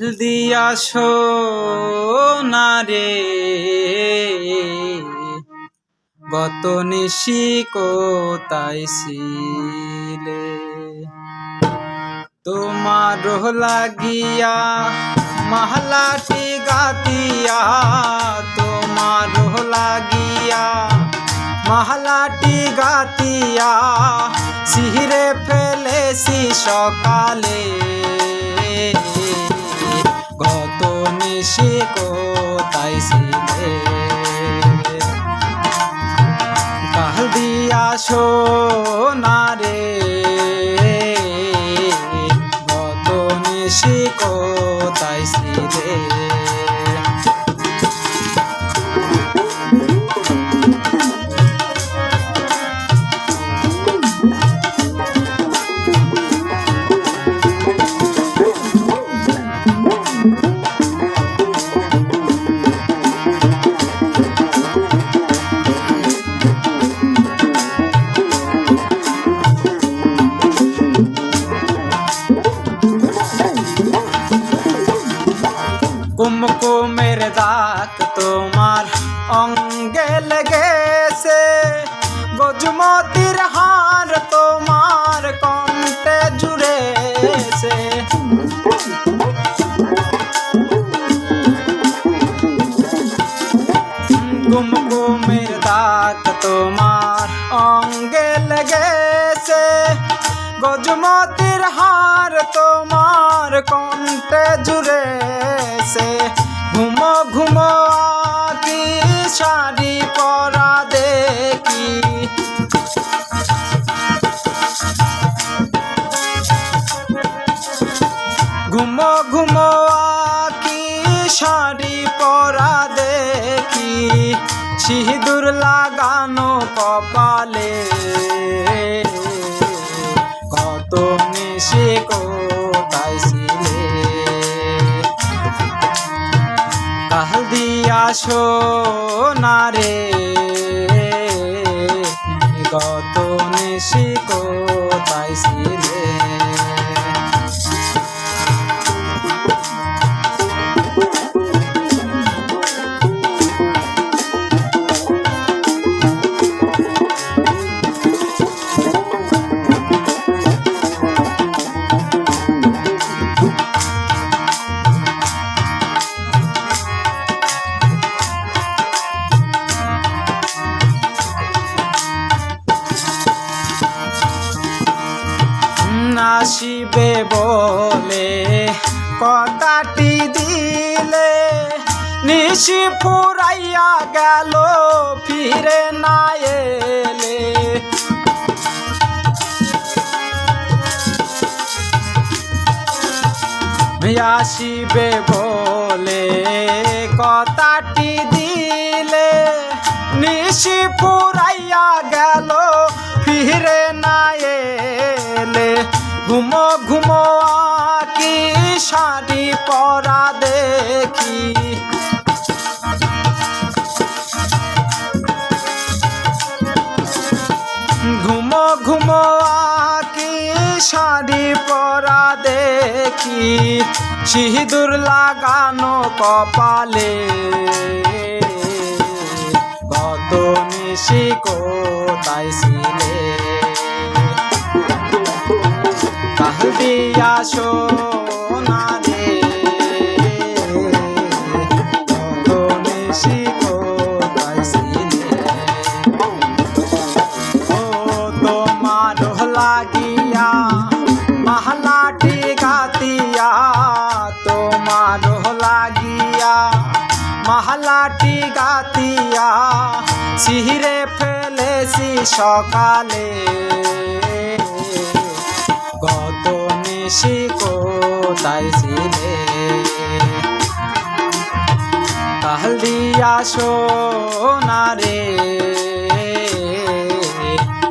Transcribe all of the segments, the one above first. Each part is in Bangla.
দিয়া না রে। গত নিশি কোথায় তোমার লাগিয়া, মহলাটি গাতিয়া। তোমার লাগিয়া, মহলাটি গাতিয়া। সিহরে ফেলেছি সকালে। দিয়া না রে। গত নিশি কোথায় ছিলে কুমকুমের দাগ তোমার অঙ্গে লেগেছে গজমতির হার তোমার কণ্ঠে জুড়েছে কুমকুমের দাগ তোমার অঙ্গে লেগেছে গজমতির হার তোমার কণ্ঠে জুড়েছে ঘুমো ঘুমো আকি শাড়ি পরা দেখি। ঘুমো ঘুমো আকি, শাড়ি পরা দেখি। সিঁদুর লাগানো কপালে। দিয়া না রে। আসিবে বলে কথাটি দিলে নিশি ফুরাইয়া গেল, ফিরে না এলে। আসিবে বলে কথাটি দিলে নিশি ফুরাইয়া গেল, ফিরে না এলে। ঘুমো ঘুমো, আকি শাড়ি পরা দেখি। ঘুমো ঘুমো, আকি শাড়ি পরা দেখি। সিঁদুর লাগানো কপালে। কত নিশি কোথায় ছিলে? দিয়া না রে নিশি ও তোমার লাগিয়া মহলাটি গাতিয়া। তোমার লাগিয়া মহলাটি গাতিয়া। সিহরে ফেলেছি সকালে। নিশি কোথায় ছিলে না রে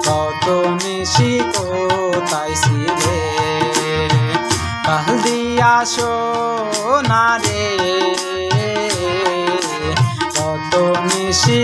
কত নিশি কোথায় ছিলে না রে কত নিশি